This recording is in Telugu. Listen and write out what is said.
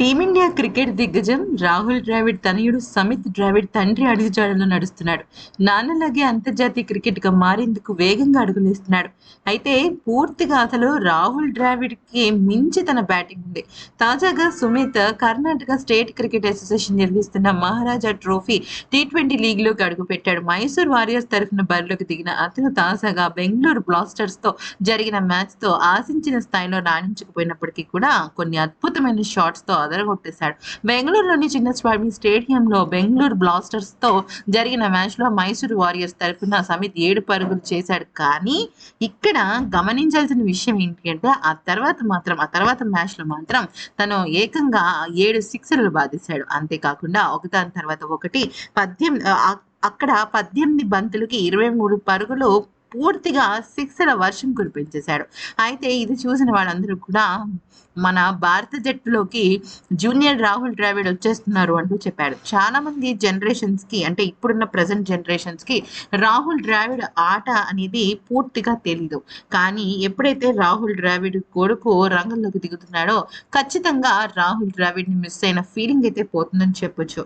టీమిండియా క్రికెట్ దిగ్గజం రాహుల్ ద్రావిడ్ తనయుడు సమిత్ ద్రావిడ్ తండ్రి అడుగుజాడలో నడుస్తున్నాడు. నాన్నలాగే అంతర్జాతీయ క్రికెట్గా మారేందుకు వేగంగా అడుగులేస్తున్నాడు. అయితే పూర్తిగా అసలు రాహుల్ ద్రావిడ్కి మించి తన బ్యాటింగ్ ఉంది. తాజాగా Sumit Karnataka state cricket association నిర్వహిస్తున్న మహారాజా ట్రోఫీ టీ ట్వంటీ లీగ్లోకి అడుగుపెట్టాడు. మైసూర్ వారియర్స్ తరఫున బరిలోకి దిగిన అతను తాజాగా బెంగళూరు బ్లాస్టర్స్తో జరిగిన మ్యాచ్తో ఆశించిన స్థాయిలో రాణించకపోయినప్పటికీ కూడా కొన్ని అద్భుతమైన షాట్స్తో అదరగొట్టేశాడు బెంగళూరులోని చిన్నస్వామి స్టేడియంలో బెంగళూరు బ్లాస్టర్స్తో జరిగిన మ్యాచ్లో మైసూరు వారియర్స్ తరఫున సమిత్ ఏడు పరుగులు చేశాడు. కానీ ఇక్కడ గమనించాల్సిన విషయం ఏంటి అంటే ఆ తర్వాత మాత్రం ఆ తర్వాత మ్యాచ్లో మాత్రం తను ఏకంగా ఏడు సిక్సర్లు బాధేశాడు అంతేకాకుండా ఒకదాని తర్వాత ఒకటి పద్దెనిమిది అక్కడ పద్దెనిమిది బంతులకి ఇరవై మూడు పరుగులు పూర్తిగా సిక్స్ల వర్షం కురిపించేశాడు. అయితే ఇది చూసిన వాళ్ళందరూ కూడా మన భారత జట్టులోకి జూనియర్ రాహుల్ ద్రావిడ్ వచ్చేస్తున్నారు అంటూ చెప్పాడు చాలా మంది జనరేషన్స్కి అంటే ఇప్పుడున్న ప్రజెంట్ జనరేషన్స్కి రాహుల్ ద్రావిడ్ ఆట అనేది పూర్తిగా తెలీదు. కానీ ఎప్పుడైతే రాహుల్ ద్రావిడ్ కొడుకు రంగంలోకి దిగుతున్నాడో ఖచ్చితంగా రాహుల్ ద్రావిడ్ని మిస్ అయిన ఫీలింగ్ అయితే పోతుందని చెప్పొచ్చు.